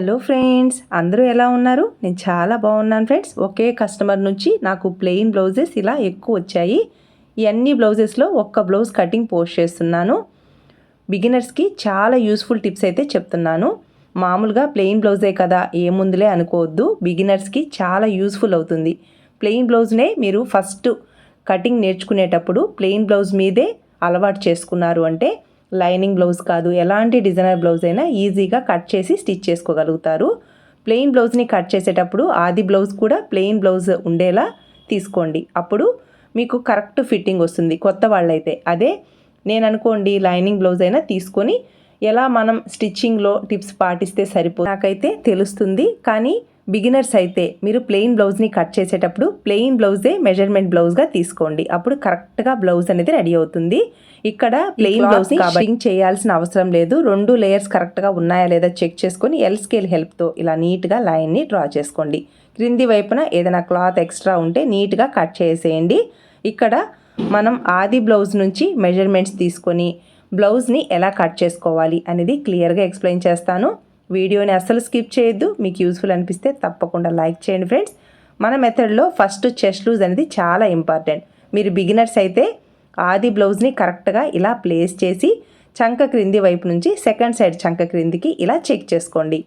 Hello friends అందరూ ఎలా ఉన్నారు? నేను చాలా బాగున్నాను ఫ్రెండ్స్. ఒకే కస్టమర్ నుంచి నాకు ప్లెయిన్ బ్లౌజెస్ ఇలా ఎక్కువ వచ్చాయి. ఈ అన్ని బ్లౌజెస్లో ఒక్క బ్లౌజ్ కటింగ్ పోస్ట్ చేస్తున్నాను. బిగినర్స్కి చాలా యూస్ఫుల్ టిప్స్ అయితే చెప్తున్నాను. మామూలుగా ప్లెయిన్ బ్లౌజే కదా ఏముందిలే అనుకోవద్దు. బిగినర్స్కి చాలా యూస్ఫుల్ అవుతుంది. ప్లెయిన్ బ్లౌజ్నే మీరు ఫస్ట్ కటింగ్ నేర్చుకునేటప్పుడు ప్లెయిన్ బ్లౌజ్ మీదే అలవాటు చేసుకున్నారు అంటే లైనింగ్ బ్లౌజ్ కాదు ఎలాంటి డిజైనర్ బ్లౌజ్ అయినా ఈజీగా కట్ చేసి స్టిచ్ చేసుకోగలుగుతారు. ప్లెయిన్ బ్లౌజ్ని కట్ చేసేటప్పుడు ఆది బ్లౌజ్ కూడా ప్లెయిన్ బ్లౌజ్ ఉండేలా తీసుకోండి. అప్పుడు మీకు కరెక్ట్ ఫిట్టింగ్ వస్తుంది కొత్త వాళ్ళైతే. అదే నేను అనుకోండి లైనింగ్ బ్లౌజ్ అయినా తీసుకొని ఎలా మనం స్టిచ్చింగ్లో టిప్స్ పాటిస్తే సరిపో నాకైతే తెలుస్తుంది. కానీ బిగినర్స్ అయితే మీరు ప్లెయిన్ బ్లౌజ్ని కట్ చేసేటప్పుడు ప్లెయిన్ బ్లౌజే మెజర్మెంట్ బ్లౌజ్గా తీసుకోండి. అప్పుడు కరెక్ట్గా బ్లౌజ్ అనేది రెడీ అవుతుంది. ఇక్కడ ప్లెయిన్ బ్లౌజ్ కటింగ్ చేయాల్సిన అవసరం లేదు. రెండు లేయర్స్ కరెక్ట్గా ఉన్నాయా లేదా చెక్ చేసుకొని ఎల్ స్కేల్ హెల్ప్తో ఇలా నీట్గా లైన్ని డ్రా చేసుకోండి. క్రింది వైపున ఏదైనా క్లాత్ ఎక్స్ట్రా ఉంటే నీట్గా కట్ చేసేయండి. ఇక్కడ మనం ఆది బ్లౌజ్ నుంచి మెజర్మెంట్స్ తీసుకొని బ్లౌజ్ని ఎలా కట్ చేసుకోవాలి అనేది క్లియర్గా ఎక్స్ప్లెయిన్ చేస్తాను. వీడియోని అస్సలు స్కిప్ చేయొద్దు. మీకు యూస్ఫుల్ అనిపిస్తే తప్పకుండా లైక్ చేయండి ఫ్రెండ్స్ మన మెథడ్లో ఫస్ట్ చెస్ట్ లూజ్ అనేది చాలా ఇంపార్టెంట్ మీరు బిగినర్స్ అయితే ఆది బ్లౌజ్ని కరెక్ట్గా ఇలా ప్లేస్ చేసి చంక క్రింది వైపు నుంచి సెకండ్ సైడ్ చంక క్రిందికి ఇలా చెక్ చేసుకోండి.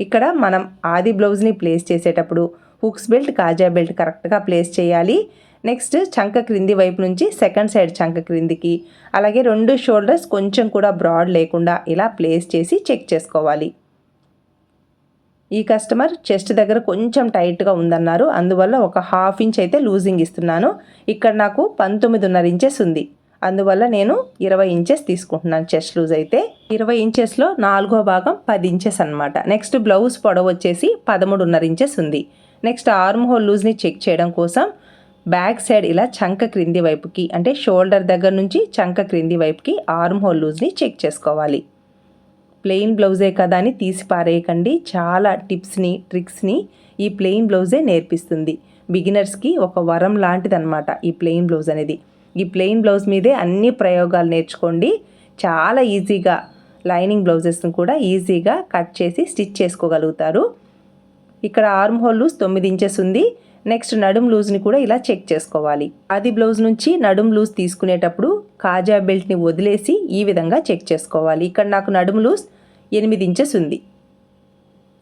ఇక్కడ మనం ఆది బ్లౌజ్ని ప్లేస్ చేసేటప్పుడు హుక్స్ బెల్ట్ కాజా బెల్ట్ కరెక్ట్గా ప్లేస్ చేయాలి. నెక్స్ట్ చంక క్రింది వైపు నుంచి సెకండ్ సైడ్ చంక క్రిందికి అలాగే రెండు షోల్డర్స్ కొంచెం కూడా బ్రాడ్ లేకుండా ఇలా ప్లేస్ చేసి చెక్ చేసుకోవాలి. ఈ కస్టమర్ చెస్ట్ దగ్గర కొంచెం టైట్గా ఉందన్నారు. అందువల్ల ఒక హాఫ్ ఇంచ్ అయితే లూజింగ్ ఇస్తున్నాను. ఇక్కడ నాకు పంతొమ్మిదిన్నర ఇంచెస్ ఉంది. అందువల్ల నేను ఇరవై ఇంచెస్ తీసుకుంటున్నాను చెస్ట్ లూజ్ అయితే. ఇరవై ఇంచెస్లో నాలుగో భాగం పది ఇంచెస్ అనమాట నెక్స్ట్ బ్లౌజ్ పొడవు వచ్చేసి పదమూడున్నర ఇంచెస్ ఉంది. నెక్స్ట్ ఆర్మ్ హోల్ లూజ్ని చెక్ చేయడం కోసం బ్యాక్ సైడ్ ఇలా చంక క్రింది వైపుకి అంటే షోల్డర్ దగ్గర నుంచి చంక క్రింది వైపుకి ఆర్మ్ హోల్ లూజ్ని చెక్ చేసుకోవాలి. ప్లెయిన్ బ్లౌజే కదా అని తీసి పారేయకండి. చాలా టిప్స్ని ట్రిక్స్ని ఈ ప్లెయిన్ బ్లౌజే నేర్పిస్తుంది. బిగినర్స్కి ఒక వరం లాంటిదన్నమాట ఈ ప్లెయిన్ బ్లౌజ్ అనేది. ఈ ప్లెయిన్ బ్లౌజ్ మీదే అన్ని ప్రయోగాలు నేర్చుకోండి. చాలా ఈజీగా లైనింగ్ బ్లౌజెస్ని కూడా ఈజీగా కట్ చేసి స్టిచ్ చేసుకోగలుగుతారు. ఇక్కడ ఆర్మ్ హోల్ లూజ్ తొమ్మిది ఇంచెస్ ఉంది. నెక్స్ట్ నడుం లూజ్ని కూడా ఇలా చెక్ చేసుకోవాలి. అది బ్లౌజ్ నుంచి నడుం లూజ్ తీసుకునేటప్పుడు కాజా బెల్ట్ని వదిలేసి ఈ విధంగా చెక్ చేసుకోవాలి. ఇక్కడ నాకు నడుము లూజ్ ఎనిమిది ఇంచెస్ ఉంది.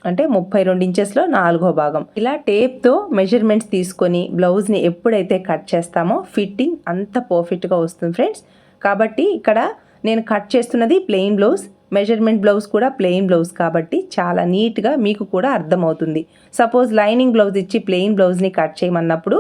అంటే ముప్పై రెండు ఇంచెస్లో నాలుగో భాగం. ఇలా టేప్తో మెజర్మెంట్స్ తీసుకొని బ్లౌజ్ని ఎప్పుడైతే కట్ చేస్తామో ఫిట్టింగ్ అంత పర్ఫెక్ట్గా వస్తుంది ఫ్రెండ్స్. కాబట్టి ఇక్కడ నేను కట్ చేస్తున్నది ప్లెయిన్ బ్లౌజ్ మెజర్మెంట్ బ్లౌజ్ కూడా ప్లెయిన్ బ్లౌజ్ కాబట్టి చాలా నీట్గా మీకు కూడా అర్థమవుతుంది. సపోజ్ లైనింగ్ బ్లౌజ్ ఇచ్చి ప్లెయిన్ బ్లౌజ్ని కట్ చేయమన్నప్పుడు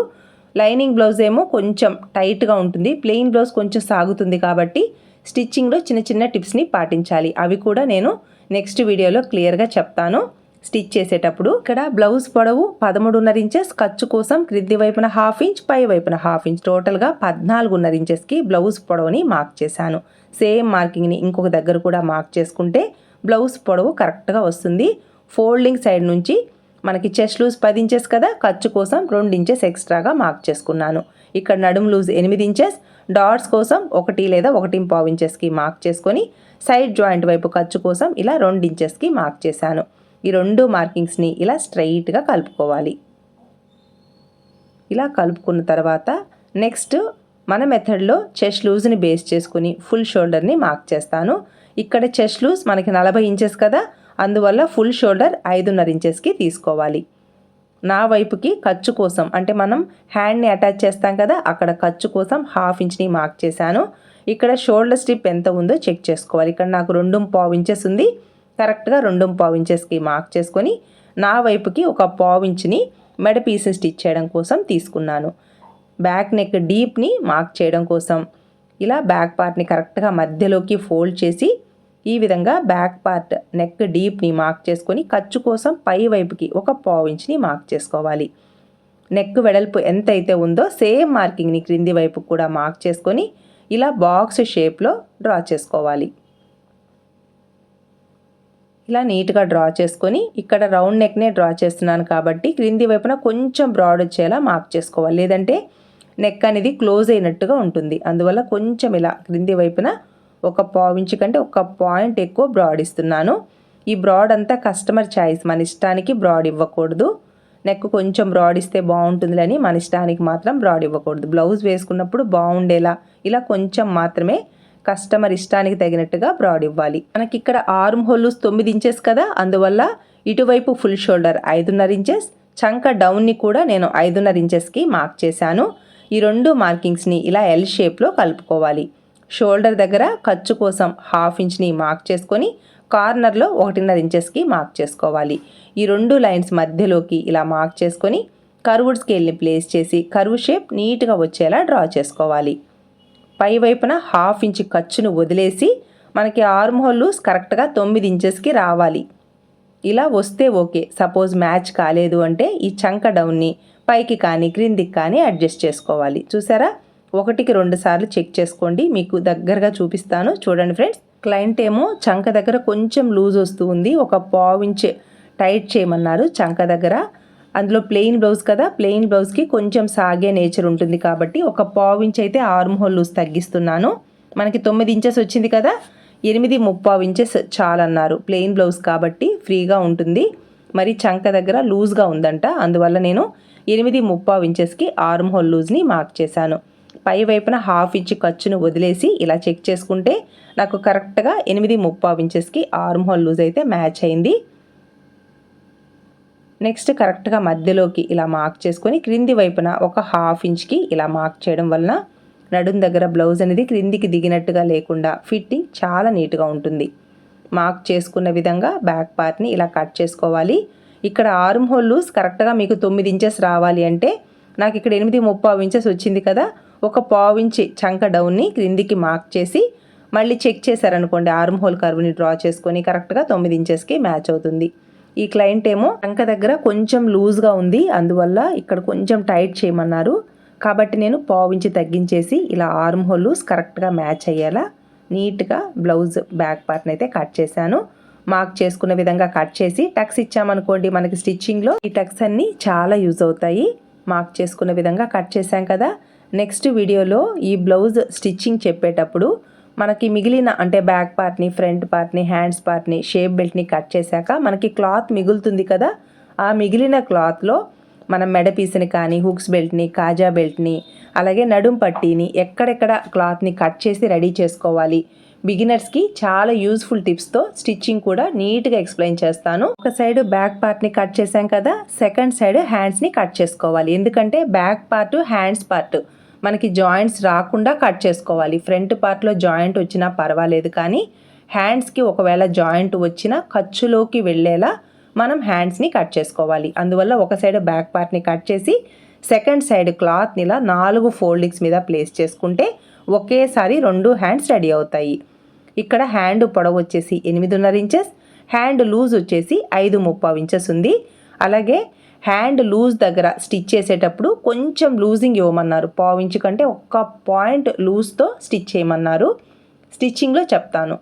లైనింగ్ బ్లౌజ్ ఏమో కొంచెం టైట్గా ఉంటుంది. ప్లెయిన్ బ్లౌజ్ కొంచెం సాగుతుంది కాబట్టి స్టిచ్చింగ్లో చిన్న చిన్న టిప్స్ని పాటించాలి. అవి కూడా నేను నెక్స్ట్ వీడియోలో క్లియర్గా చెప్తాను. స్టిచ్ చేసేటప్పుడు ఇక్కడ బ్లౌజ్ పొడవు పదమూడున్నర ఇంచెస్ ఖర్చు కోసం క్రింది వైపున హాఫ్ ఇంచ్ పై వైపున హాఫ్ ఇంచ్. టోటల్గా పద్నాలుగున్నర ఇంచెస్కి బ్లౌజ్ పొడవుని మార్క్ చేశాను. సేమ్ మార్కింగ్ని ఇంకొక దగ్గర కూడా మార్క్ చేసుకుంటే బ్లౌజ్ పొడవు కరెక్ట్గా వస్తుంది. ఫోల్డింగ్ సైడ్ నుంచి మనకి చెస్ట్ లూజ్ పది ఇంచెస్ కదా ఖర్చు కోసం రెండు ఇంచెస్ ఎక్స్ట్రాగా మార్క్ చేసుకున్నాను. ఇక్కడ నడుము లూజ్ ఎనిమిది ఇంచెస్ డాట్స్ కోసం ఒకటి లేదా ఒకటి పావు ఇంచెస్కి మార్క్ చేసుకొని సైడ్ జాయింట్ వైపు ఖర్చు కోసం ఇలా రెండు ఇంచెస్కి మార్క్ చేశాను. ఈ రెండు మార్కింగ్స్ని ఇలా స్ట్రైట్గా కలుపుకోవాలి. ఇలా కలుపుకున్న తర్వాత నెక్స్ట్ మన మెథడ్లో చెస్ట్ లూజ్ని బేస్ చేసుకుని ఫుల్ షోల్డర్ని మార్క్ చేస్తాను. ఇక్కడ చెస్ట్ లూజ్ మనకి నలభై ఇంచెస్ కదా అందువల్ల ఫుల్ షోల్డర్ ఐదున్నర ఇంచెస్కి తీసుకోవాలి. నా వైపుకి ఖర్చు కోసం అంటే మనం హ్యాండ్ని అటాచ్ చేస్తాం కదా అక్కడ ఖర్చు కోసం హాఫ్ ఇంచ్ని మార్క్ చేశాను. ఇక్కడ షోల్డర్ స్ట్రిప్ ఎంత ఉందో చెక్ చేసుకోవాలి. ఇక్కడ నాకు రెండు పావు ఇంచెస్ ఉంది. కరెక్ట్గా రెండు పావు ఇంచెస్కి మార్క్ చేసుకొని నా వైపుకి ఒక పావు ఇంచుని మెడ పీస్ని స్టిచ్ చేయడం కోసం తీసుకున్నాను. బ్యాక్ నెక్ డీప్ని మార్క్ చేయడం కోసం. ఇలా బ్యాక్ పార్ట్ని కరెక్ట్గా మధ్యలోకి ఫోల్డ్ చేసి ఈ విధంగా బ్యాక్ పార్ట్ నెక్ డీప్ని మార్క్ చేసుకొని ఖర్చు కోసం పై వైపుకి ఒక పావు ఇంచ్ని మార్క్ చేసుకోవాలి. నెక్ వెడల్పు ఎంత అయితే ఉందో సేమ్ మార్కింగ్ని క్రింది వైపు కూడా మార్క్ చేసుకొని ఇలా బాక్స్ షేప్లో డ్రా చేసుకోవాలి. ఇలా నీట్గా డ్రా చేసుకొని ఇక్కడ రౌండ్ నెక్నే డ్రా చేస్తున్నాను కాబట్టి క్రింది వైపున కొంచెం బ్రాడ్ వచ్చేలా మార్క్ చేసుకోవాలి. లేదంటే నెక్ అనేది క్లోజ్ అయినట్టుగా ఉంటుంది. అందువల్ల కొంచెం ఇలా క్రింది వైపున ఒక పావించి కంటే ఒక పాయింట్ ఎక్కువ బ్రాడ్ ఇస్తున్నాను. ఈ బ్రాడ్ అంతా కస్టమర్ ఛాయిస్ మన ఇష్టానికి బ్రాడ్ ఇవ్వకూడదు. నెక్ కొంచెం బ్రాడ్ ఇస్తే బాగుంటుందిలని మన ఇష్టానికి మాత్రం బ్రాడ్ ఇవ్వకూడదు. బ్లౌజ్ వేసుకున్నప్పుడు బాగుండేలా ఇలా కొంచెం మాత్రమే కస్టమర్ ఇష్టానికి తగినట్టుగా బ్రాడ్ ఇవ్వాలి. మనకి ఇక్కడ ఆర్మ్ హోల్స్ తొమ్మిది ఇంచెస్ కదా అందువల్ల ఇటువైపు ఫుల్ షోల్డర్ ఐదున్నర ఇంచెస్ చంక డౌన్ని కూడా నేను ఐదున్నర ఇంచెస్కి మార్క్ చేశాను. ఈ రెండు మార్కింగ్స్ని ఇలా ఎల్ షేప్లో కలుపుకోవాలి. షోల్డర్ దగ్గర ఖర్చు కోసం హాఫ్ ఇంచ్ని మార్క్ చేసుకొని కార్నర్లో ఒకటిన్నర ఇంచెస్కి మార్క్ చేసుకోవాలి. ఈ రెండు లైన్స్ మధ్యలోకి ఇలా మార్క్ చేసుకొని కర్వుడ్ స్కేల్ని ప్లేస్ చేసి కర్వ్ షేప్ నీట్గా వచ్చేలా డ్రా చేసుకోవాలి. పై వైపున హాఫ్ ఇంచ్ ఖర్చును వదిలేసి మనకి ఆర్మ్ హోల్ కరెక్ట్గా తొమ్మిది ఇంచెస్కి రావాలి. ఇలా వస్తే ఓకే. సపోజ్ మ్యాచ్ కాలేదు అంటే ఈ చంక డౌన్ని పైకి కానీ క్రిందికి కానీ అడ్జస్ట్ చేసుకోవాలి. చూసారా? ఒకటికి రెండు సార్లు చెక్ చేసుకోండి. మీకు దగ్గరగా చూపిస్తాను. చూడండి ఫ్రెండ్స్ క్లయింట్ ఏమో చంక దగ్గర కొంచెం లూజ్ వస్తూ ఉంది. ఒక పావించ్ టైట్ చేయమన్నారు చంక దగ్గర. అందులో ప్లెయిన్ బ్లౌజ్ కదా ప్లెయిన్ బ్లౌజ్కి కొంచెం సాగే నేచర్ ఉంటుంది కాబట్టి ఒక పావు అయితే ఆర్మ్ హోల్ లూజ్ తగ్గిస్తున్నాను. మనకి తొమ్మిది ఇంచెస్ వచ్చింది కదా ఎనిమిది ముప్పావు ఇంచెస్ చాలన్నారు ప్లెయిన్ బ్లౌజ్ కాబట్టి ఫ్రీగా ఉంటుంది. మరి చంక దగ్గర లూజ్గా ఉందంట. అందువల్ల నేను ఎనిమిది ముప్పావు ఇంచెస్కి ఆర్మ్ హోల్ లూజ్ని మార్క్ చేశాను. పై వైపున హాఫ్ ఇంచ్ ఖర్చును వదిలేసి ఇలా చెక్ చేసుకుంటే నాకు కరెక్ట్గా ఎనిమిది ముప్పావు ఇంచెస్కి ఆర్మ్ హోల్ లూజ్ అయితే మ్యాచ్ అయింది. నెక్స్ట్ కరెక్ట్గా మధ్యలోకి ఇలా మార్క్ చేసుకొని క్రింది వైపున ఒక హాఫ్ ఇంచ్కి ఇలా మార్క్ చేయడం వలన నడుం దగ్గర బ్లౌజ్ అనేది క్రిందికి దిగినట్టుగా లేకుండా ఫిట్టింగ్ చాలా నీట్గా ఉంటుంది. మార్క్ చేసుకున్న విధంగా బ్యాక్ పార్ట్ని ఇలా కట్ చేసుకోవాలి. ఇక్కడ ఆర్మ్ హోల్ లూస్ కరెక్ట్గా మీకు తొమ్మిది ఇంచెస్ రావాలి అంటే నాకు ఇక్కడ ఎనిమిది ముప్పావు ఇంచెస్ వచ్చింది కదా ఒక పావుంచి చంక డౌన్ని క్రిందికి మార్క్ చేసి మళ్ళీ చెక్ చేశారనుకోండి ఆర్మ్ హోల్ కర్వ్ని డ్రా చేసుకొని కరెక్ట్గా తొమ్మిది ఇంచెస్కి మ్యాచ్ అవుతుంది. ఈ క్లయింట్ ఏమో చంక దగ్గర కొంచెం లూజ్గా ఉంది అందువల్ల ఇక్కడ కొంచెం టైట్ చేయమన్నారు. కాబట్టి నేను పావు ఇంచి తగ్గించేసి ఇలా ఆర్మ్ హోల్ లూస్ కరెక్ట్గా మ్యాచ్ అయ్యేలా నీట్గా బ్లౌజ్ బ్యాక్ పార్ట్ని అయితే కట్ చేశాను. మార్క్ చేసుకున్న విధంగా కట్ చేసి టక్స్ ఇచ్చామనుకోండి మనకి స్టిచ్చింగ్లో ఈ టక్స్ అన్నీ చాలా యూజ్ అవుతాయి. మార్క్ చేసుకున్న విధంగా కట్ చేశాం కదా నెక్స్ట్ వీడియోలో ఈ బ్లౌజ్ స్టిచ్చింగ్ చెప్పేటప్పుడు మనకి మిగిలిన అంటే బ్యాక్ పార్ట్ని ఫ్రంట్ పార్ట్ని హ్యాండ్స్ పార్ట్ని షేప్ బెల్ట్ని కట్ చేశాక మనకి క్లాత్ మిగులుతుంది కదా. ఆ మిగిలిన క్లాత్లో మనం మెడ పీస్ని కానీ హుక్స్ బెల్ట్ని కాజా బెల్ట్ని అలాగే నడుం పట్టీని ఎక్కడెక్కడ క్లాత్ని కట్ చేసి రెడీ చేసుకోవాలి. బిగినర్స్కి చాలా యూస్ఫుల్ టిప్స్తో స్టిచ్చింగ్ కూడా నీట్గా ఎక్స్ప్లెయిన్ చేస్తాను. ఒక సైడ్ బ్యాక్ పార్ట్ని కట్ చేశాం కదా సెకండ్ సైడ్ హ్యాండ్స్ని కట్ చేసుకోవాలి. ఎందుకంటే బ్యాక్ పార్ట్ హ్యాండ్స్ పార్ట్ మనకి జాయింట్స్ రాకుండా కట్ చేసుకోవాలి. ఫ్రంట్ పార్ట్లో జాయింట్ వచ్చినా పర్వాలేదు కానీ హ్యాండ్స్కి ఒకవేళ జాయింట్ వచ్చినా ఖర్చులోకి వెళ్ళేలా మనం హ్యాండ్స్ని కట్ చేసుకోవాలి. అందువల్ల ఒక సైడ్ బ్యాక్ పార్ట్ని కట్ చేసి సెకండ్ సైడ్ క్లాత్ని ఇలా నాలుగు ఫోల్డింగ్స్ మీద ప్లేస్ చేసుకుంటే ఒకేసారి రెండు హ్యాండ్స్ రెడీ అవుతాయి. ఇక్కడ హ్యాండ్ పొడవు వచ్చేసి ఎనిమిదిన్నర ఇంచెస్ హ్యాండ్ లూజ్ వచ్చేసి ఐదు ముప్పావు ఇంచెస్ ఉంది. అలాగే హ్యాండ్ లూజ్ దగ్గర స్టిచ్ చేసేటప్పుడు కొంచెం లూజింగ్ ఇవ్వమన్నారు. పావు ఇంచు కంటే ఒక్క పాయింట్ లూజ్తో స్టిచ్ చేయమన్నారు. స్టిచ్చింగ్లో చెప్తాను.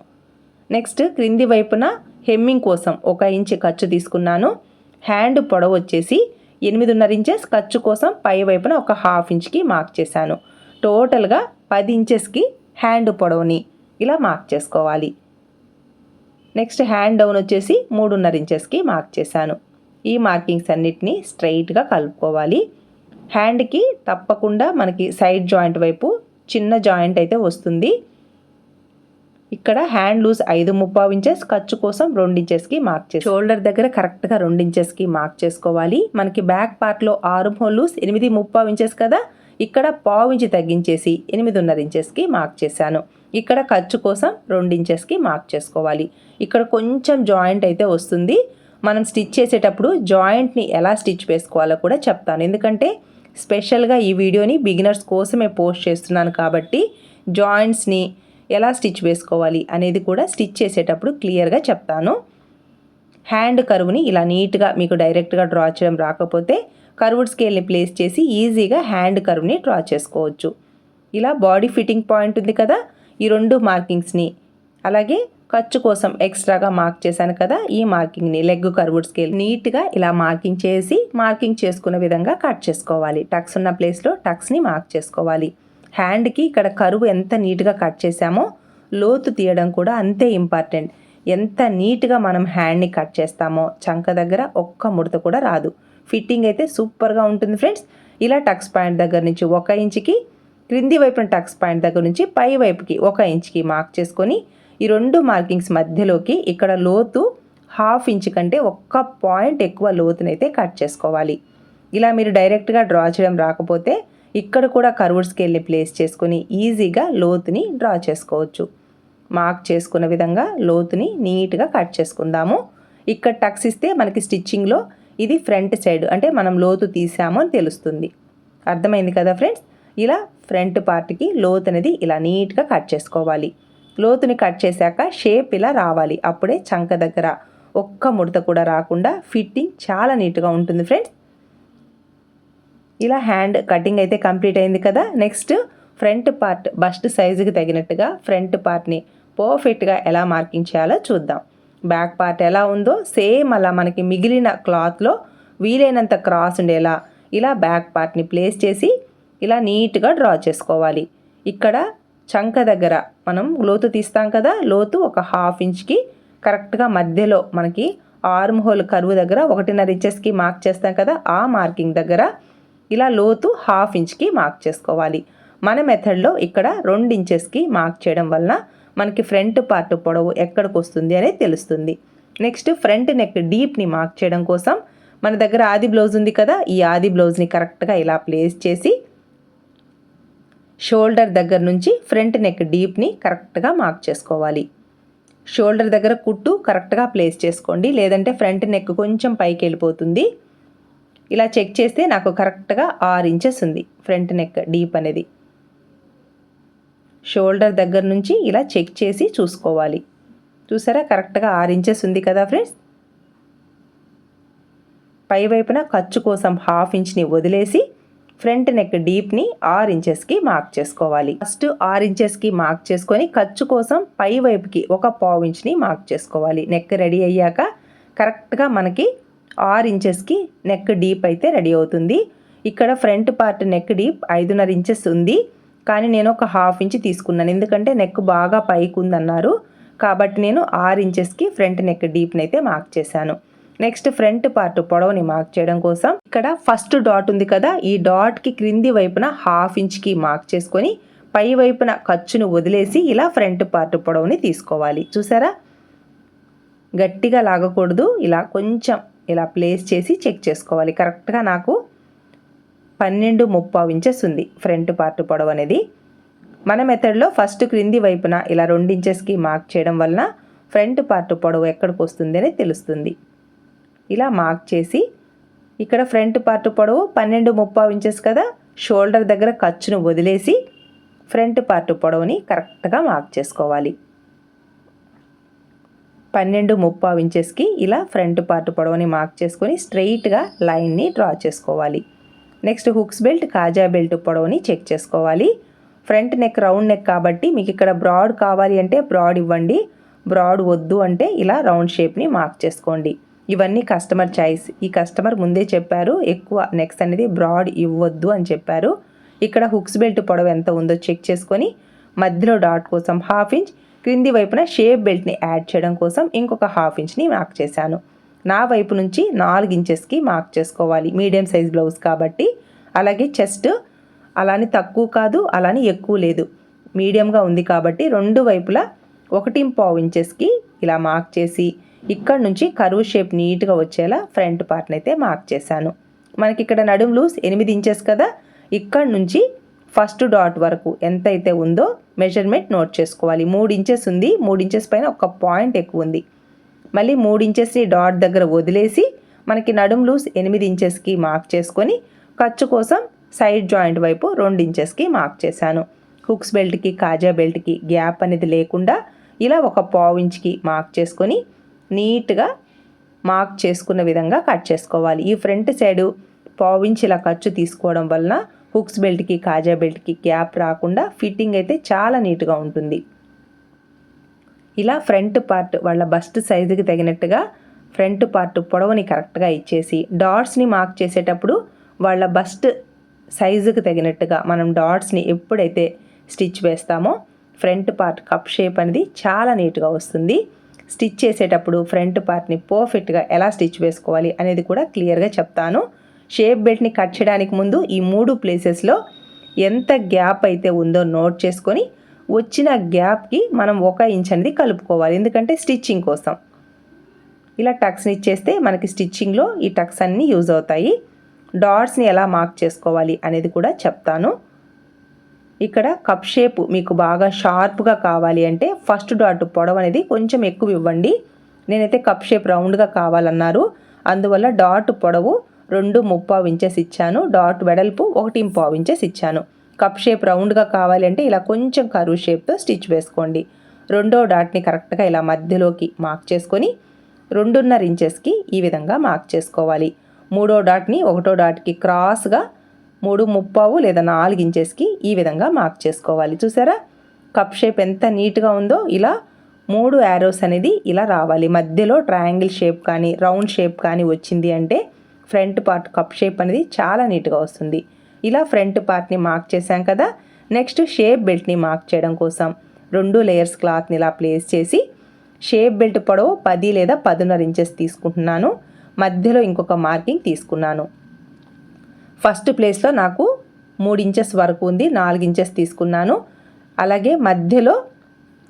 నెక్స్ట్ క్రింది వైపున హెమ్మింగ్ కోసం ఒక ఇంచ్ ఖర్చు తీసుకున్నాను. హ్యాండ్ పొడవు వచ్చేసి ఎనిమిదిన్నర ఇంచెస్ ఖర్చు కోసం పై వైపున ఒక హాఫ్ ఇంచ్కి మార్క్ చేశాను. టోటల్గా పది ఇంచెస్కి హ్యాండ్ పొడవుని ఇలా మార్క్ చేసుకోవాలి. నెక్స్ట్ హ్యాండ్ డౌన్ వచ్చేసి మూడున్నర ఇంచెస్కి మార్క్ చేశాను. ఈ మార్కింగ్స్ అన్నిటినీ స్ట్రైట్గా కలుపుకోవాలి. హ్యాండ్కి తప్పకుండా మనకి సైడ్ జాయింట్ వైపు చిన్న జాయింట్ అయితే వస్తుంది. ఇక్కడ హ్యాండ్ లూజ్ ఐదు ముప్పావు ఇంచెస్ ఖర్చు కోసం రెండు ఇంచెస్కి మార్క్ చేసి షోల్డర్ దగ్గర కరెక్ట్గా రెండు ఇంచెస్కి మార్క్ చేసుకోవాలి. మనకి బ్యాక్ పార్ట్లో ఆరు హోల్ లూజ్ ఎనిమిది ముప్పావు ఇంచెస్ కదా? ఇక్కడ పావు ఇంచి తగ్గించేసి ఎనిమిదిన్నర ఇంచెస్కి మార్క్ చేశాను. ఇక్కడ ఖర్చు కోసం రెండు ఇంచెస్కి మార్క్ చేసుకోవాలి. ఇక్కడ కొంచెం జాయింట్ అయితే వస్తుంది. మనం స్టిచ్ చేసేటప్పుడు జాయింట్ని ఎలా స్టిచ్ వేసుకోవాలో కూడా చెప్తాను. ఎందుకంటే స్పెషల్గా ఈ వీడియోని బిగినర్స్ కోసమే పోస్ట్ చేస్తున్నాను కాబట్టి జాయింట్స్ని ఎలా స్టిచ్ వేసుకోవాలి అనేది కూడా స్టిచ్ చేసేటప్పుడు క్లియర్గా చెప్తాను. హ్యాండ్ కరువుని ఇలా నీట్గా మీకు డైరెక్ట్గా డ్రా చేయడం రాకపోతే కర్వ్డ్ స్కేల్ని ప్లేస్ చేసి ఈజీగా హ్యాండ్ కర్వ్ని డ్రా చేసుకోవచ్చు. ఇలా బాడీ ఫిట్టింగ్ పాయింట్ ఉంది కదా ఈ రెండు మార్కింగ్స్ని. అలాగే ఖర్చు కోసం ఎక్స్ట్రాగా మార్క్ చేశాను కదా ఈ మార్కింగ్ని లెగ్ కర్వుడ్ స్కేల్ నీట్గా ఇలా మార్కింగ్ చేసి మార్కింగ్ చేసుకున్న విధంగా కట్ చేసుకోవాలి. టక్స్ ఉన్న ప్లేస్లో టక్స్ని మార్క్ చేసుకోవాలి. హ్యాండ్కి ఇక్కడ కరువు ఎంత నీట్గా కట్ చేశామో లోతు తీయడం కూడా అంతే ఇంపార్టెంట్. ఎంత నీట్గా మనం హ్యాండ్ని కట్ చేస్తామో చంక దగ్గర ఒక్క ముడత కూడా రాదు. ఫిట్టింగ్ అయితే సూపర్గా ఉంటుంది ఫ్రెండ్స్. ఇలా టక్స్ పాయింట్ దగ్గర నుంచి ఒక ఇంచుకి క్రింది వైపున టక్స్ పాయింట్ దగ్గర నుంచి పై వైపుకి ఒక ఇంచుకి మార్క్ చేసుకొని ఈ రెండు మార్కింగ్స్ మధ్యలోకి ఇక్కడ లోతు హాఫ్ ఇంచ్ కంటే ఒక్క పాయింట్ ఎక్కువ లోతునైతే కట్ చేసుకోవాలి. ఇలా మీరు డైరెక్ట్గా డ్రా చేయడం రాకపోతే ఇక్కడ కూడా కర్వ్డ్ స్కేల్ని ప్లేస్ చేసుకొని ఈజీగా లోతుని డ్రా చేసుకోవచ్చు. మార్క్ చేసుకున్న విధంగా లోతుని నీట్గా కట్ చేసుకుందాము. ఇక్కడ టక్స్ ఇస్తే మనకి స్టిచ్చింగ్లో ఇది ఫ్రంట్ సైడ్ అంటే మనం లోతు తీసాము అని తెలుస్తుంది. అర్థమైంది కదా ఫ్రెండ్స్? ఇలా ఫ్రంట్ పార్ట్కి లోతు అనేది ఇలా నీట్గా కట్ చేసుకోవాలి. లోతుని కట్ చేశాక షేప్ ఇలా రావాలి. అప్పుడే చంక దగ్గర ఒక్క ముడత కూడా రాకుండా ఫిట్టింగ్ చాలా నీట్గా ఉంటుంది ఫ్రెండ్స్. ఇలా హ్యాండ్ కటింగ్ అయితే కంప్లీట్ అయింది కదా. నెక్స్ట్ ఫ్రంట్ పార్ట్ బస్ట్ సైజుకి తగినట్టుగా ఫ్రంట్ పార్ట్ని పర్ఫెక్ట్గా ఎలా మార్కింగ్ చేయాలో చూద్దాం. బ్యాక్ పార్ట్ ఎలా ఉందో సేమ్ అలా మనకి మిగిలిన క్లాత్లో వీలైనంత క్రాస్ ఉండేలా ఇలా బ్యాక్ పార్ట్ని ప్లేస్ చేసి ఇలా నీట్గా డ్రా చేసుకోవాలి. ఇక్కడ చంక దగ్గర మనం లోతు తీస్తాం కదా లోతు ఒక హాఫ్ ఇంచ్కి కరెక్ట్గా మధ్యలో మనకి ఆర్మ్ హోల్ కరువు దగ్గర ఒకటిన్నర ఇంచెస్కి మార్క్ చేస్తాం కదా ఆ మార్కింగ్ దగ్గర ఇలా లోతు హాఫ్ ఇంచ్కి మార్క్ చేసుకోవాలి. మన మెథడ్లో ఇక్కడ రెండు ఇంచెస్కి మార్క్ చేయడం వలన మనకి ఫ్రంట్ పార్ట్ పొడవు ఎక్కడికి వస్తుంది అనేది తెలుస్తుంది. నెక్స్ట్ ఫ్రంట్ నెక్ డీప్ని మార్క్ చేయడం కోసం మన దగ్గర ఆది బ్లౌజ్ ఉంది కదా ఈ ఆది బ్లౌజ్ని కరెక్ట్గా ఇలా ప్లేస్ చేసి షోల్డర్ దగ్గర నుంచి ఫ్రంట్ నెక్ డీప్ని కరెక్ట్గా మార్క్ చేసుకోవాలి. షోల్డర్ దగ్గర కుట్టు కరెక్ట్గా ప్లేస్ చేసుకోండి. లేదంటే ఫ్రంట్ నెక్ కొంచెం పైకి వెళ్ళిపోతుంది. ఇలా చెక్ చేస్తే నాకు కరెక్ట్గా ఆరు ఇంచెస్ ఉంది ఫ్రంట్ నెక్ డీప్ అనేది. షోల్డర్ దగ్గర నుంచి ఇలా చెక్ చేసి చూసుకోవాలి. చూసారా? కరెక్ట్గా ఆరు ఇంచెస్ ఉంది కదా ఫ్రెండ్స్? పై వైపున ఖర్చు కోసం హాఫ్ ఇంచ్ని వదిలేసి ఫ్రంట్ నెక్ డీప్ని ఆరు ఇంచెస్కి మార్క్ చేసుకోవాలి. ఫస్ట్ ఆరు ఇంచెస్కి మార్క్ చేసుకొని ఖర్చు కోసం పై వైపుకి ఒక పావు ఇంచ్ని మార్క్ చేసుకోవాలి. నెక్ రెడీ అయ్యాక కరెక్ట్గా మనకి ఆరు ఇంచెస్కి నెక్ డీప్ అయితే రెడీ అవుతుంది. ఇక్కడ ఫ్రంట్ పార్ట్ నెక్ డీప్ ఐదున్నర ఇంచెస్ ఉంది. కానీ నేను ఒక హాఫ్ ఇంచ్ తీసుకున్నాను. ఎందుకంటే నెక్ బాగా పైకి ఉందన్నారు కాబట్టి నేను ఆరు ఇంచెస్కి ఫ్రంట్ నెక్ డీప్ని అయితే మార్క్ చేశాను. నెక్స్ట్ ఫ్రంట్ పార్ట్ పొడవుని మార్క్ చేయడం కోసం ఇక్కడ ఫస్ట్ డాట్ ఉంది కదా ఈ డాట్కి క్రింది వైపున హాఫ్ ఇంచ్కి మార్క్ చేసుకొని పై వైపున ఖర్చును వదిలేసి ఇలా ఫ్రంట్ పార్ట్ పొడవుని తీసుకోవాలి. చూసారా? గట్టిగా లాగకూడదు ఇలా కొంచెం ఇలా ప్లేస్ చేసి చెక్ చేసుకోవాలి. కరెక్ట్గా నాకు పన్నెండు ముప్పావు ఇంచెస్ ఉంది ఫ్రంట్ పార్ట్ పొడవు అనేది. మన మెథడ్లో ఫస్ట్ క్రింది వైపున ఇలా రెండు ఇంచెస్కి మార్క్ చేయడం వలన ఫ్రంట్ పార్ట్ పొడవు ఎక్కడికి వస్తుంది అనేది తెలుస్తుంది. ఇలా మార్క్ చేసి ఇక్కడ ఫ్రంట్ పార్ట్ పొడవు పన్నెండు ముప్పావు ఇంచెస్ కదా షోల్డర్ దగ్గర ఖర్చును వదిలేసి ఫ్రంట్ పార్ట్ పొడవుని కరెక్ట్గా మార్క్ చేసుకోవాలి. పన్నెండు ముప్పావు ఇంచెస్కి ఇలా ఫ్రంట్ పార్ట్ పొడవుని మార్క్ చేసుకొని స్ట్రెయిట్గా లైన్ని డ్రా చేసుకోవాలి. నెక్స్ట్ హుక్స్ బెల్ట్ కాజా బెల్ట్ పొడవుని చెక్ చేసుకోవాలి. ఫ్రంట్ నెక్ రౌండ్ నెక్ కాబట్టి మీకు ఇక్కడ బ్రాడ్ కావాలి అంటే బ్రాడ్ ఇవ్వండి. బ్రాడ్ వద్దు అంటే ఇలా రౌండ్ షేప్ని మార్క్ చేసుకోండి. ఇవన్నీ కస్టమర్ చాయిస్ ఈ కస్టమర్ ముందే చెప్పారు ఎక్కువ నెక్స్ అనేది బ్రాడ్ ఇవ్వద్దు అని చెప్పారు. ఇక్కడ హుక్స్ బెల్ట్ పొడవు ఎంత ఉందో చెక్ చేసుకొని మధ్యలో డాట్ కోసం హాఫ్ ఇంచ్ క్రింది వైపున షేప్ బెల్ట్ని యాడ్ చేయడం కోసం ఇంకొక హాఫ్ ఇంచ్ని మార్క్ చేశాను. నా వైపు నుంచి నాలుగు ఇంచెస్కి మార్క్ చేసుకోవాలి. మీడియం సైజ్ బ్లౌజ్ కాబట్టి. అలాగే చెస్ట్ అలాని తక్కువ కాదు అలాని ఎక్కువ లేదు. మీడియంగా ఉంది కాబట్టి రెండు వైపులా ఒకటి పావు ఇంచెస్కి ఇలా మార్క్ చేసి ఇక్కడ నుంచి కరువు షేప్ నీట్గా వచ్చేలా ఫ్రంట్ పార్ట్ని అయితే మార్క్ చేశాను. మనకి ఇక్కడ నడుం లూస్ ఎనిమిది ఇంచెస్ కదా ఇక్కడ నుంచి ఫస్ట్ డాట్ వరకు ఎంత అయితే ఉందో మెజర్మెంట్ నోట్ చేసుకోవాలి. మూడు ఇంచెస్ ఉంది మూడు ఇంచెస్ పైన ఒక పాయింట్ ఎక్కువ ఉంది. మళ్ళీ మూడు ఇంచెస్ని డాట్ దగ్గర వదిలేసి మనకి నడుం లూస్ ఎనిమిది ఇంచెస్కి మార్క్ చేసుకొని ఖర్చు కోసం సైడ్ జాయింట్ వైపు రెండు ఇంచెస్కి మార్క్ చేశాను. హుక్స్ బెల్ట్కి కాజా బెల్ట్కి గ్యాప్ అనేది లేకుండా ఇలా ఒక పావు ఇంచ్కి మార్క్ చేసుకొని నీట్గా మార్క్ చేసుకున్న విధంగా కట్ చేసుకోవాలి. ఈ ఫ్రంట్ సైడు పావించి ఇలా ఖర్చు తీసుకోవడం వలన హుక్స్ బెల్ట్కి కాజా బెల్ట్కి గ్యాప్ రాకుండా ఫిట్టింగ్ అయితే చాలా నీట్గా ఉంటుంది. ఇలా ఫ్రంట్ పార్ట్ వాళ్ళ బస్ట్ సైజుకి తగినట్టుగా ఫ్రంట్ పార్ట్ పొడవుని కరెక్ట్గా ఇచ్చేసి డాట్స్ని మార్క్ చేసేటప్పుడు వాళ్ళ బస్ట్ సైజుకి తగినట్టుగా మనం డాట్స్ని ఎప్పుడైతే స్టిచ్ వేస్తామో ఫ్రంట్ పార్ట్ కప్ షేప్ అనేది చాలా నీట్గా వస్తుంది. స్టిచ్ చేసేటప్పుడు ఫ్రంట్ పార్ట్ని పర్ఫెక్ట్గా ఎలా స్టిచ్ వేసుకోవాలి అనేది కూడా క్లియర్గా చెప్తాను. షేప్ బెల్ట్ని కట్ చేయడానికి ముందు ఈ మూడు ప్లేసెస్లో ఎంత గ్యాప్ అయితే ఉందో నోట్ చేసుకొని వచ్చిన గ్యాప్కి మనం ఒక ఇంచ్ అనేది కలుపుకోవాలి. ఎందుకంటే స్టిచ్చింగ్ కోసం. ఇలా టక్స్ని ఇచ్చేస్తే మనకి స్టిచ్చింగ్లో ఈ టక్స్ అన్నీ యూజ్ అవుతాయి. డాట్స్ని ఎలా మార్క్ చేసుకోవాలి అనేది కూడా చెప్తాను. ఇక్కడ కప్ షేప్ మీకు బాగా షార్ప్గా కావాలి అంటే ఫస్ట్ డాట్ పొడవు అనేది కొంచెం ఎక్కువ ఇవ్వండి. నేనైతే కప్ షేప్ రౌండ్గా కావాలన్నారు. అందువల్ల డాట్ పొడవు రెండు ముప్పావు ఇంచెస్ ఇచ్చాను. డాట్ వెడల్పు ఒకటి పావు ఇంచెస్ ఇచ్చాను. కప్ షేప్ రౌండ్గా కావాలి అంటే ఇలా కొంచెం కరువు షేప్తో స్టిచ్ వేసుకోండి. రెండో డాట్ని కరెక్ట్గా ఇలా మధ్యలోకి మార్క్ చేసుకొని రెండున్నర ఇంచెస్కి ఈ విధంగా మార్క్ చేసుకోవాలి. మూడో డాట్ని ఒకటో డాట్కి క్రాస్గా మూడు ముప్పావు లేదా నాలుగు ఇంచెస్కి ఈ విధంగా మార్క్ చేసుకోవాలి. చూసారా? కప్ షేప్ ఎంత నీట్గా ఉందో ఇలా మూడు యారోస్ అనేది ఇలా రావాలి. మధ్యలో ట్రయాంగిల్ షేప్ కానీ రౌండ్ షేప్ కానీ వచ్చింది అంటే ఫ్రంట్ పార్ట్ కప్ షేప్ అనేది చాలా నీట్గా వస్తుంది. ఇలా ఫ్రంట్ పార్ట్ని మార్క్ చేశాం కదా? నెక్స్ట్ షేప్ బెల్ట్ని మార్క్ చేయడం కోసం రెండు లేయర్స్ క్లాత్ని ఇలా ప్లేస్ చేసి షేప్ బెల్ట్ పొడవు పది లేదా పదున్నర ఇంచెస్ తీసుకుంటున్నాను. మధ్యలో ఇంకొక మార్కింగ్ తీసుకున్నాను. ఫస్ట్ ప్లేస్లో నాకు మూడు ఇంచెస్ వరకు ఉంది నాలుగు ఇంచెస్ తీసుకున్నాను. అలాగే మధ్యలో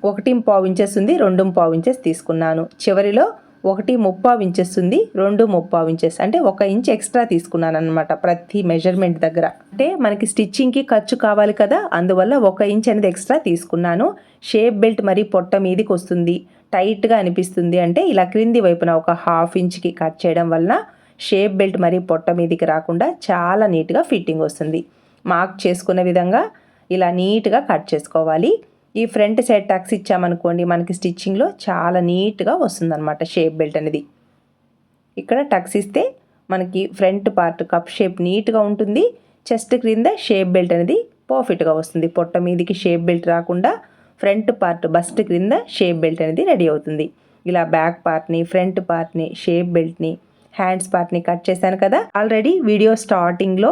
ఒకటి పావు ఇంచెస్ ఉంది రెండు పావు ఇంచెస్ తీసుకున్నాను. చివరిలో ఒకటి ముప్పావు ఇంచెస్ ఉంది రెండు ముప్పావు ఇంచెస్. అంటే ఒక ఇంచ్ ఎక్స్ట్రా తీసుకున్నాను అనమాట ప్రతి మెజర్మెంట్ దగ్గర. అంటే మనకి స్టిచ్చింగ్కి ఖర్చు కావాలి కదా అందువల్ల ఒక ఇంచ్ అనేది ఎక్స్ట్రా తీసుకున్నాను. షేప్ బెల్ట్ మరీ పొట్ట మీదకి వస్తుంది టైట్గా అనిపిస్తుంది అంటే ఇలా క్రింది వైపున ఒక హాఫ్ ఇంచ్కి కట్ చేయడం వల్ల షేప్ బెల్ట్ మరీ పొట్ట మీదికి రాకుండా చాలా నీట్గా ఫిట్టింగ్ వస్తుంది. మార్క్ చేసుకున్న విధంగా ఇలా నీట్గా కట్ చేసుకోవాలి. ఈ ఫ్రంట్ సైడ్ టక్స్ ఇచ్చామనుకోండి మనకి స్టిచ్చింగ్లో చాలా నీట్గా వస్తుందన్నమాట షేప్ బెల్ట్ అనేది. ఇక్కడ టక్స్ ఇస్తే మనకి ఫ్రంట్ పార్ట్ కప్ షేప్ నీట్గా ఉంటుంది. చెస్ట్ క్రింద షేప్ బెల్ట్ అనేది పర్ఫెక్ట్గా వస్తుంది. పొట్ట మీదికి షేప్ బెల్ట్ రాకుండా ఫ్రంట్ పార్ట్ బస్ట్ క్రింద షేప్ బెల్ట్ అనేది రెడీ అవుతుంది. ఇలా బ్యాక్ పార్ట్ని ఫ్రంట్ పార్ట్ని షేప్ బెల్ట్ని హ్యాండ్స్ పార్ట్ని కట్ చేశాను కదా. ఆల్రెడీ వీడియో స్టార్టింగ్లో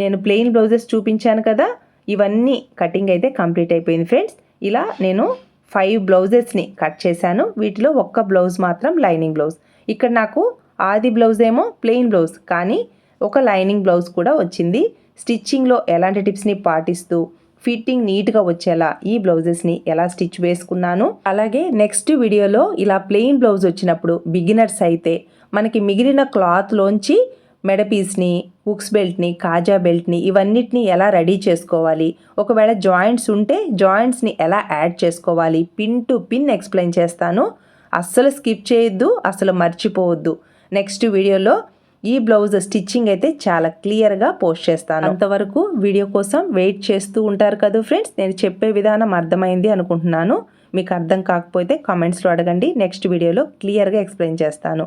నేను ప్లెయిన్ బ్లౌజెస్ చూపించాను కదా. ఇవన్నీ కటింగ్ అయితే కంప్లీట్ అయిపోయింది ఫ్రెండ్స్ ఇలా నేను ఫైవ్ బ్లౌజెస్ని కట్ చేశాను. వీటిలో ఒక్క బ్లౌజ్ మాత్రం లైనింగ్ బ్లౌజ్. ఇక్కడ నాకు ఆది బ్లౌజ్ ఏమో ప్లెయిన్ బ్లౌజ్ కానీ ఒక లైనింగ్ బ్లౌజ్ కూడా వచ్చింది. స్టిచ్చింగ్లో ఎలాంటి టిప్స్ని పాటిస్తూ ఫిట్టింగ్ నీట్గా వచ్చేలా ఈ బ్లౌజెస్ని ఎలా స్టిచ్ వేసుకున్నాను. అలాగే నెక్స్ట్ వీడియోలో ఇలా ప్లెయిన్ బ్లౌజ్ వచ్చినప్పుడు బిగినర్స్ అయితే మనకి మిగిలిన క్లాత్లోంచి మెడ పీస్ని హుక్స్ బెల్ట్ని కాజా బెల్ట్ని ఇవన్నిటిని ఎలా రెడీ చేసుకోవాలి? ఒకవేళ జాయింట్స్ ఉంటే జాయింట్స్ని ఎలా యాడ్ చేసుకోవాలి? పిన్ టు పిన్ ఎక్స్ప్లెయిన్ చేస్తాను. అస్సలు స్కిప్ చేయొద్దు అసలు మర్చిపోవద్దు. నెక్స్ట్ వీడియోలో ఈ బ్లౌజ్ స్టిచ్చింగ్ అయితే చాలా క్లియర్గా పోస్ట్ చేస్తాను. అంతవరకు వీడియో కోసం వెయిట్ చేస్తూ ఉంటారు కదా ఫ్రెండ్స్? నేను చెప్పే విధానం అర్థమైంది అనుకుంటున్నాను. మీకు అర్థం కాకపోతే కామెంట్స్లో అడగండి. నెక్స్ట్ వీడియోలో క్లియర్గా ఎక్స్ప్లెయిన్ చేస్తాను.